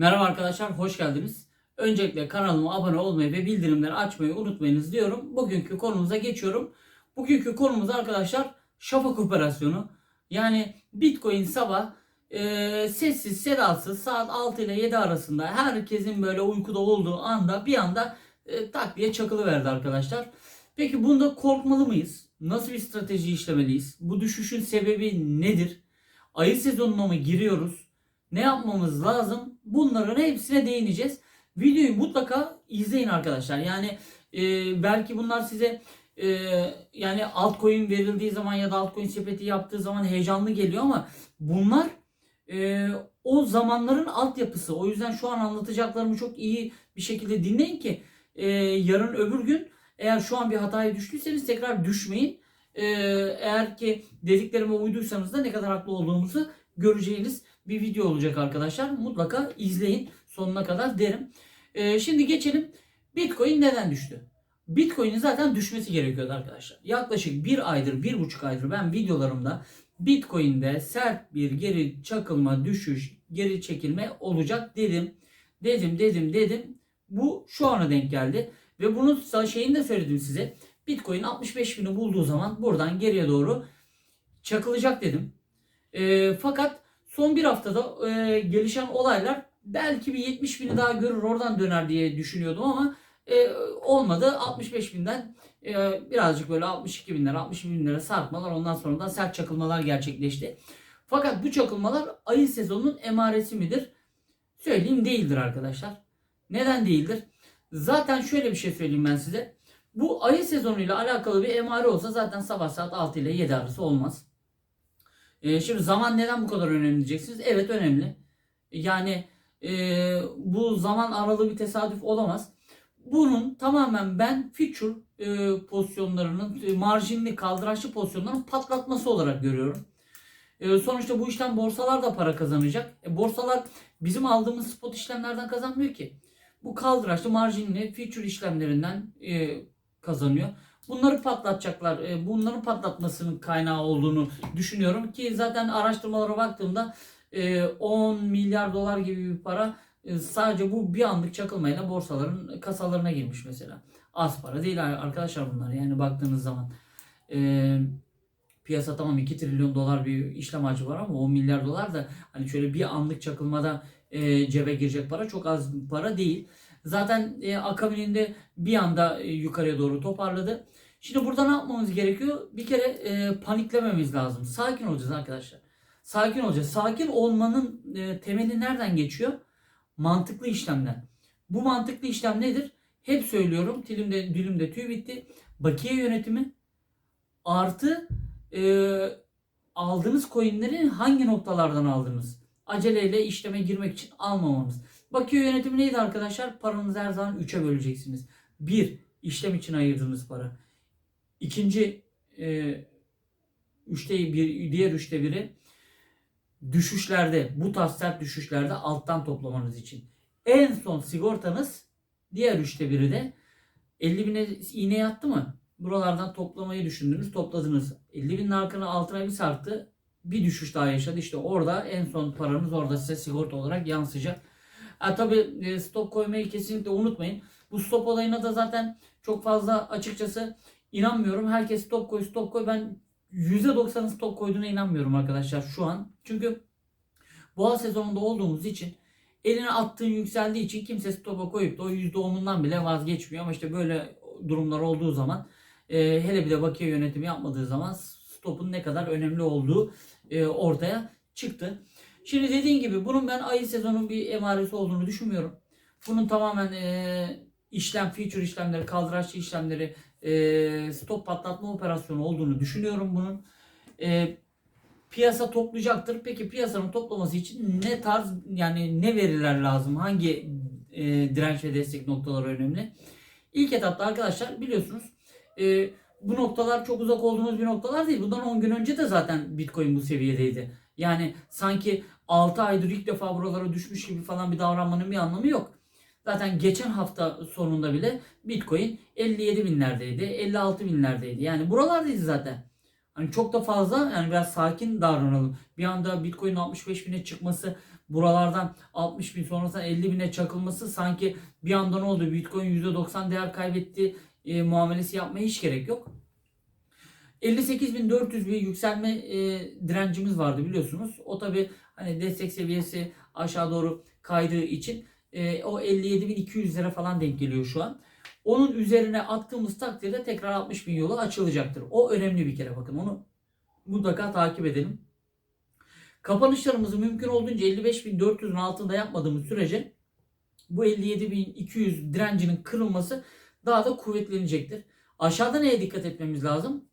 Merhaba arkadaşlar, hoş geldiniz. Öncelikle kanalıma abone olmayı ve bildirimleri açmayı unutmayınız diyorum. Bugünkü konumuza geçiyorum. Bugünkü konumuz arkadaşlar şafak operasyonu. Yani Bitcoin sabah e, sessiz sedasız saat 6 ile 7 arasında herkesin böyle uykuda olduğu anda bir anda e, tak diye çakılıverdi arkadaşlar. Peki bunda korkmalı mıyız? Nasıl bir strateji işlemeliyiz? Bu düşüşün sebebi nedir? Ayı sezonuna mı giriyoruz? Ne yapmamız lazım? Bunların hepsine değineceğiz. Videoyu mutlaka izleyin arkadaşlar. Yani e, belki bunlar size e, yani altcoin verildiği zaman ya da altcoin sepeti yaptığı zaman heyecanlı geliyor ama bunlar e, o zamanların altyapısı. O yüzden şu an anlatacaklarımı çok iyi bir şekilde dinleyin ki e, yarın öbür gün eğer şu an bir hataya düştüyseniz tekrar düşmeyin. E, eğer ki dediklerime uyduysanız da ne kadar haklı olduğumuzu göreceğiniz bir video olacak arkadaşlar. Mutlaka izleyin sonuna kadar derim. E, şimdi geçelim. Bitcoin neden düştü? Bitcoin'in zaten düşmesi gerekiyordu arkadaşlar. Yaklaşık bir aydır, bir buçuk aydır ben videolarımda Bitcoin'de sert bir geri çakılma, düşüş, geri çekilme olacak dedim. Dedim, dedim, dedim. Bu şu ana denk geldi. Ve bunun şeyini de söyledim size. Bitcoin 65 bini bulduğu zaman buradan geriye doğru çakılacak dedim. E, fakat son bir haftada e, gelişen olaylar belki bir 70 bini daha görür oradan döner diye düşünüyordum ama e, olmadı. 65 binden e, birazcık böyle 62 binlere 60 binlere sarkmalar ondan sonra da sert çakılmalar gerçekleşti. Fakat bu çakılmalar ayı sezonunun emaresi midir? Söyleyeyim değildir arkadaşlar. Neden değildir? Zaten şöyle bir şey söyleyeyim ben size. Bu ayı sezonuyla alakalı bir emare olsa zaten sabah saat 6 ile 7 arası olmaz. Ee, şimdi zaman neden bu kadar önemli diyeceksiniz. Evet önemli. Yani e, bu zaman aralığı bir tesadüf olamaz. Bunun tamamen ben future e, pozisyonlarının, e, marjinli kaldıraçlı pozisyonların patlatması olarak görüyorum. E, sonuçta bu işten borsalar da para kazanacak. E, borsalar bizim aldığımız spot işlemlerden kazanmıyor ki. Bu kaldıraçlı marjinli future işlemlerinden e, kazanıyor. Bunları patlatacaklar. E, bunların patlatmasının kaynağı olduğunu düşünüyorum ki zaten araştırmalara baktığımda e, 10 milyar dolar gibi bir para e, sadece bu bir anlık çakılmayla borsaların kasalarına girmiş mesela. Az para değil arkadaşlar bunlar yani baktığınız zaman. E, piyasa tamam 2 trilyon dolar bir işlem hacmi var ama 10 milyar dolar da hani şöyle bir anlık çakılmada e, cebe girecek para çok az para değil. Zaten e, akabininde bir anda e, yukarıya doğru toparladı. Şimdi burada ne yapmamız gerekiyor? Bir kere e, paniklememiz lazım. Sakin olacağız arkadaşlar. Sakin olacağız. Sakin olmanın e, temeli nereden geçiyor? Mantıklı işlemden. Bu mantıklı işlem nedir? Hep söylüyorum. Dilimde, dilimde tüy bitti. Bakiye yönetimi artı e, aldığınız coinleri hangi noktalardan aldınız? Aceleyle işleme girmek için almamamız. Bakiye yönetimi neydi arkadaşlar? Paranızı her zaman 3'e böleceksiniz. 1. işlem için ayırdığınız para. İkinci e, üçte bir, diğer üçte biri düşüşlerde bu tarz sert düşüşlerde alttan toplamanız için. En son sigortanız diğer üçte biri de 50 bine iğne yattı mı? Buralardan toplamayı düşündünüz topladınız. 50 binin arkana altına bir sarktı. Bir düşüş daha yaşadı. İşte orada en son paranız orada size sigorta olarak yansıyacak. Ha, tabii stop koymayı kesinlikle unutmayın. Bu stop olayına da zaten çok fazla açıkçası inanmıyorum. Herkes stop koy stop koy. Ben %90'ın stop koyduğuna inanmıyorum arkadaşlar şu an. Çünkü boğa sezonunda olduğumuz için eline attığın yükseldiği için kimse stopa koyup da o %10'undan bile vazgeçmiyor. Ama işte böyle durumlar olduğu zaman e, hele bir de bakiye yönetimi yapmadığı zaman stopun ne kadar önemli olduğu e, ortaya çıktı. Şimdi dediğim gibi bunun ben ayı sezonun bir emaresi olduğunu düşünmüyorum. Bunun tamamen e, işlem, feature işlemleri, kaldıraçlı işlemleri, e, stop patlatma operasyonu olduğunu düşünüyorum bunun. E, piyasa toplayacaktır. Peki piyasanın toplaması için ne tarz yani ne veriler lazım? Hangi e, direnç ve destek noktaları önemli? İlk etapta arkadaşlar biliyorsunuz e, bu noktalar çok uzak olduğumuz bir noktalar değil. Bundan 10 gün önce de zaten Bitcoin bu seviyedeydi. Yani sanki 6 aydır ilk defa buralara düşmüş gibi falan bir davranmanın bir anlamı yok. Zaten geçen hafta sonunda bile Bitcoin 57 binlerdeydi, 56 binlerdeydi. Yani buralardaydı zaten. Hani çok da fazla yani biraz sakin davranalım. Bir anda Bitcoin 65 bine çıkması buralardan 60 bin sonrasında 50 bine çakılması sanki bir anda ne oldu Bitcoin %90 değer kaybetti e, muamelesi yapmaya hiç gerek yok. 58.400 bir yükselme e, direncimiz vardı biliyorsunuz. O tabi hani destek seviyesi aşağı doğru kaydığı için e, o 57.200 lira falan denk geliyor şu an. Onun üzerine attığımız takdirde tekrar 60 bin yolu açılacaktır. O önemli bir kere bakın onu mutlaka takip edelim. Kapanışlarımızı mümkün olduğunca 55.400'ün altında yapmadığımız sürece bu 57.200 direncinin kırılması daha da kuvvetlenecektir. Aşağıda neye dikkat etmemiz lazım?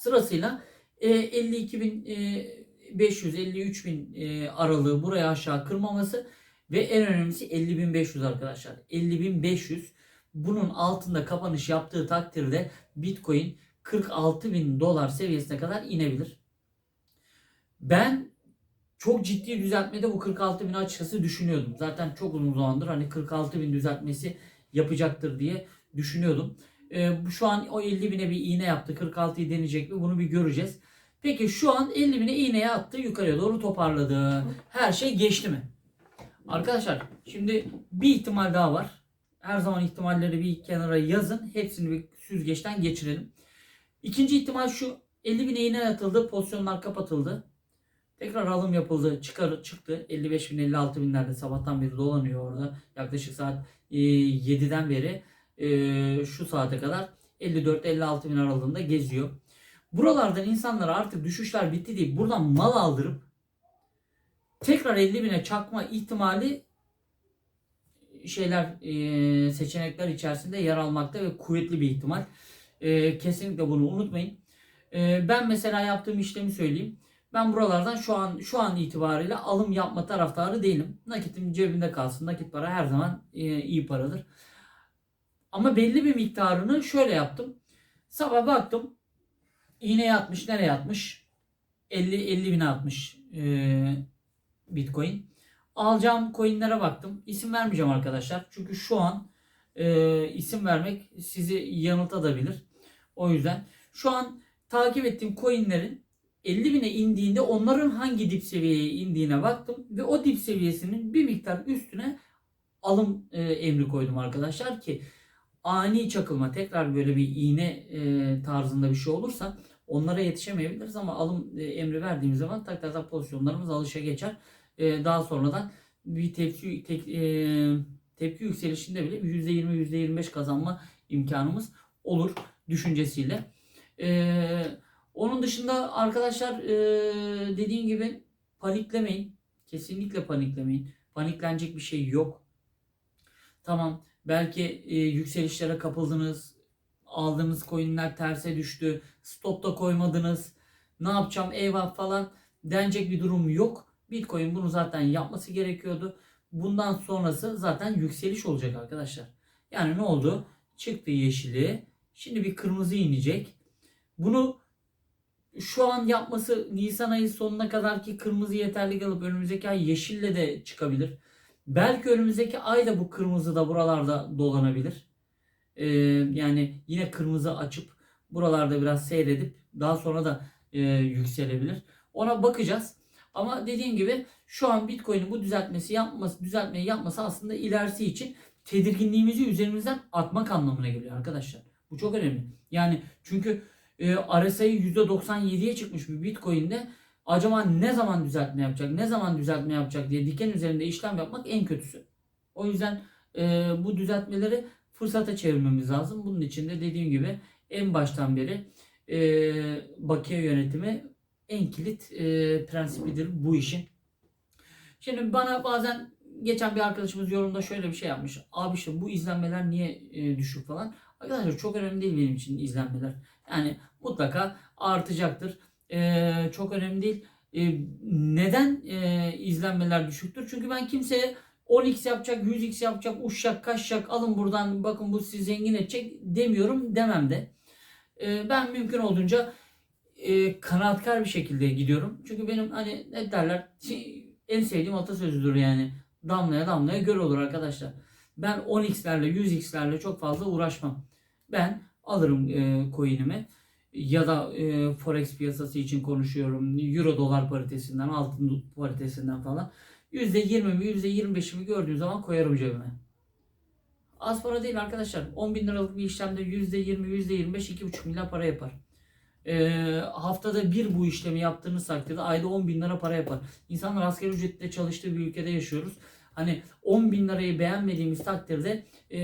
Sırasıyla e, 52.500 53.000 e, aralığı buraya aşağı kırmaması ve en önemlisi 50.500 arkadaşlar. 50.500 bunun altında kapanış yaptığı takdirde Bitcoin 46 bin dolar seviyesine kadar inebilir. Ben çok ciddi düzeltmede bu 46 bin açıkçası düşünüyordum. Zaten çok uzun zamandır hani 46 bin düzeltmesi yapacaktır diye düşünüyordum. Ee, şu an o 50 bine bir iğne yaptı. 46'yı deneyecek mi bunu bir göreceğiz. Peki şu an 50 bine iğneye attı yukarıya doğru toparladı. Her şey geçti mi? Arkadaşlar şimdi bir ihtimal daha var. Her zaman ihtimalleri bir kenara yazın. Hepsini bir süzgeçten geçirelim. İkinci ihtimal şu. 50 bine iğne atıldı. Pozisyonlar kapatıldı. Tekrar alım yapıldı. Çıkar, çıktı. 55 bin 56 binlerde sabahtan beri dolanıyor orada. Yaklaşık saat e, 7'den beri e, şu saate kadar 54-56 bin aralığında geziyor. Buralardan insanlara artık düşüşler bitti deyip buradan mal aldırıp tekrar 50 bine çakma ihtimali şeyler e, seçenekler içerisinde yer almakta ve kuvvetli bir ihtimal. E, kesinlikle bunu unutmayın. E, ben mesela yaptığım işlemi söyleyeyim. Ben buralardan şu an şu an itibariyle alım yapma taraftarı değilim. Nakitim cebimde kalsın. Nakit para her zaman iyi paradır. Ama belli bir miktarını şöyle yaptım. Sabah baktım. iğne yatmış. Nereye yatmış? 50 50 bin atmış e, Bitcoin. Alacağım coinlere baktım. İsim vermeyeceğim arkadaşlar. Çünkü şu an e, isim vermek sizi yanıltabilir. O yüzden şu an takip ettiğim coinlerin 50 bine indiğinde onların hangi dip seviyeye indiğine baktım ve o dip seviyesinin bir miktar üstüne alım e, emri koydum arkadaşlar ki ani çakılma tekrar böyle bir iğne e, tarzında bir şey olursa onlara yetişemeyebiliriz ama alım e, emri verdiğimiz zaman tak tak pozisyonlarımız alışa geçer. E, daha sonradan bir tepki tek, e, tepki yükselişinde bile %20 %25 kazanma imkanımız olur düşüncesiyle. E, onun dışında arkadaşlar e, dediğim gibi paniklemeyin. Kesinlikle paniklemeyin. Paniklenecek bir şey yok. Tamam belki e, yükselişlere kapıldınız. Aldığınız coinler terse düştü. Stopta koymadınız. Ne yapacağım eyvah falan denecek bir durum yok. Bitcoin bunu zaten yapması gerekiyordu. Bundan sonrası zaten yükseliş olacak arkadaşlar. Yani ne oldu? Çıktı yeşili. Şimdi bir kırmızı inecek. Bunu şu an yapması Nisan ayı sonuna kadar ki kırmızı yeterli kalıp önümüzdeki ay yeşille de çıkabilir. Belki önümüzdeki ay da bu kırmızı da buralarda dolanabilir. Ee, yani yine kırmızı açıp buralarda biraz seyredip daha sonra da e, yükselebilir. Ona bakacağız. Ama dediğim gibi şu an Bitcoin'in bu düzeltmesi yapması, düzeltmeyi yapması aslında ilerisi için tedirginliğimizi üzerimizden atmak anlamına geliyor arkadaşlar. Bu çok önemli. Yani çünkü e, RSI'yi %97'ye çıkmış bir Bitcoin'de acaba ne zaman düzeltme yapacak, ne zaman düzeltme yapacak diye diken üzerinde işlem yapmak en kötüsü. O yüzden e, bu düzeltmeleri fırsata çevirmemiz lazım. Bunun için de dediğim gibi en baştan beri e, bakiye yönetimi en kilit e, prensibidir bu işin. Şimdi bana bazen geçen bir arkadaşımız yorumda şöyle bir şey yapmış. Abi işte bu izlenmeler niye e, düşük falan. Arkadaşlar çok önemli değil benim için izlenmeler. Yani mutlaka artacaktır. E, çok önemli değil. E, neden e, izlenmeler düşüktür? Çünkü ben kimseye 10x yapacak, 100x yapacak, uçacak, kaçacak, alın buradan bakın bu sizi zengin edecek demiyorum demem de. E, ben mümkün olduğunca e, kanaatkar bir şekilde gidiyorum. Çünkü benim hani ne derler şey, en sevdiğim atasözüdür yani. Damlaya damlaya göl olur arkadaşlar. Ben 10x'lerle 100x'lerle çok fazla uğraşmam. Ben alırım e, coin'imi. Ya da e, forex piyasası için konuşuyorum. Euro dolar paritesinden, altın paritesinden falan. %20'mi %25'imi gördüğüm zaman koyarım cebime. Az para değil arkadaşlar. 10 bin liralık bir işlemde %20, %25, 2,5 milyar para yapar. Ee, haftada bir bu işlemi yaptığınız takdirde ayda 10 bin lira para yapar. İnsanlar asgari ücretle çalıştığı bir ülkede yaşıyoruz. Hani 10 bin lirayı beğenmediğimiz takdirde e,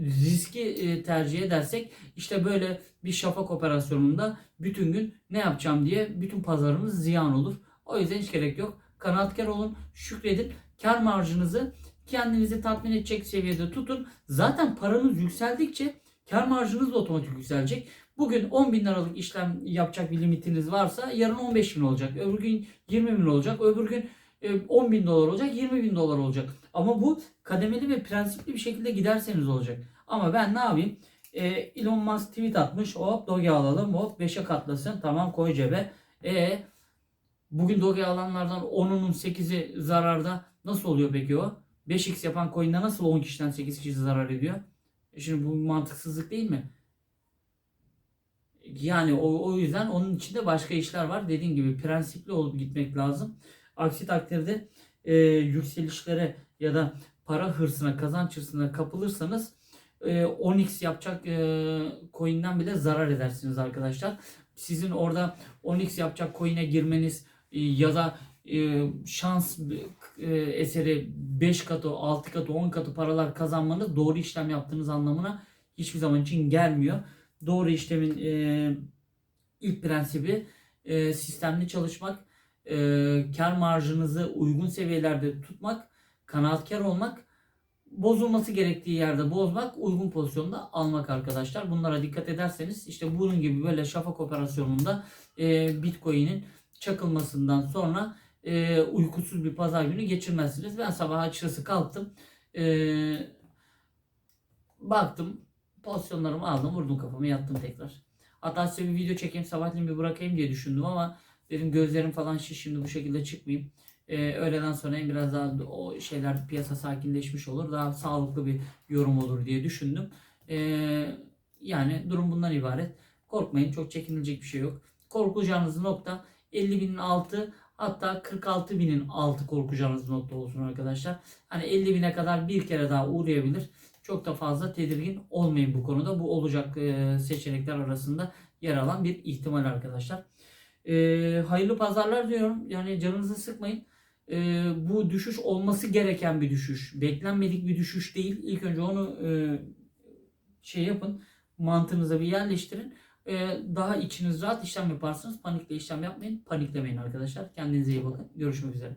riski e, tercih edersek işte böyle bir şafak operasyonunda bütün gün ne yapacağım diye bütün pazarımız ziyan olur. O yüzden hiç gerek yok. Kanaatkar olun, şükredin. Kar marjınızı kendinizi tatmin edecek seviyede tutun. Zaten paranız yükseldikçe kar marjınız da otomatik yükselecek. Bugün 10 bin liralık işlem yapacak bir limitiniz varsa yarın 15 bin olacak. Öbür gün 20 bin olacak. Öbür gün 10 bin dolar olacak. 20 bin dolar olacak. Ama bu kademeli ve prensipli bir şekilde giderseniz olacak. Ama ben ne yapayım? E, Elon Musk tweet atmış. Hop Doge alalım. Hop 5'e katlasın. Tamam koy cebe. E bugün Doge alanlardan 10'unun 8'i zararda. Nasıl oluyor peki o? 5x yapan coin'de nasıl 10 kişiden 8 kişi zarar ediyor? E şimdi bu mantıksızlık değil mi? Yani o, o yüzden onun içinde başka işler var. Dediğim gibi prensipli olup gitmek lazım. Aksi takdirde e, yükselişlere ya da para hırsına, kazanç hırsına kapılırsanız e, 10x yapacak e, coin'den bile zarar edersiniz arkadaşlar. Sizin orada 10x yapacak coin'e girmeniz e, ya da e, şans e, eseri 5 katı, 6 katı, 10 katı paralar kazanmanız doğru işlem yaptığınız anlamına hiçbir zaman için gelmiyor. Doğru işlemin e, ilk prensibi e, sistemli çalışmak, e, kar marjınızı uygun seviyelerde tutmak, kanaatkar olmak, bozulması gerektiği yerde bozmak, uygun pozisyonda almak arkadaşlar. Bunlara dikkat ederseniz işte bunun gibi böyle şafak operasyonunda e, Bitcoin'in çakılmasından sonra e, uykusuz bir pazar günü geçirmezsiniz. Ben sabah açıkçası kalktım. E, baktım pozisyonlarımı aldım vurdum kafamı yattım tekrar. Hatta size bir video çekeyim sabahleyin bir bırakayım diye düşündüm ama dedim gözlerim falan şiş şimdi bu şekilde çıkmayayım. Ee, öğleden sonra en biraz daha o şeyler piyasa sakinleşmiş olur. Daha sağlıklı bir yorum olur diye düşündüm. Ee, yani durum bundan ibaret. Korkmayın çok çekinilecek bir şey yok. Korkacağınız nokta 50 binin altı hatta 46 binin altı korkacağınız nokta olsun arkadaşlar. Hani 50 bine kadar bir kere daha uğrayabilir. Çok da fazla tedirgin olmayın bu konuda. Bu olacak e, seçenekler arasında yer alan bir ihtimal arkadaşlar. E, hayırlı pazarlar diyorum. Yani canınızı sıkmayın. E, bu düşüş olması gereken bir düşüş. Beklenmedik bir düşüş değil. İlk önce onu e, şey yapın. Mantığınıza bir yerleştirin. E, daha içiniz rahat işlem yaparsınız. Panikle işlem yapmayın. Paniklemeyin arkadaşlar. Kendinize iyi bakın. Görüşmek üzere.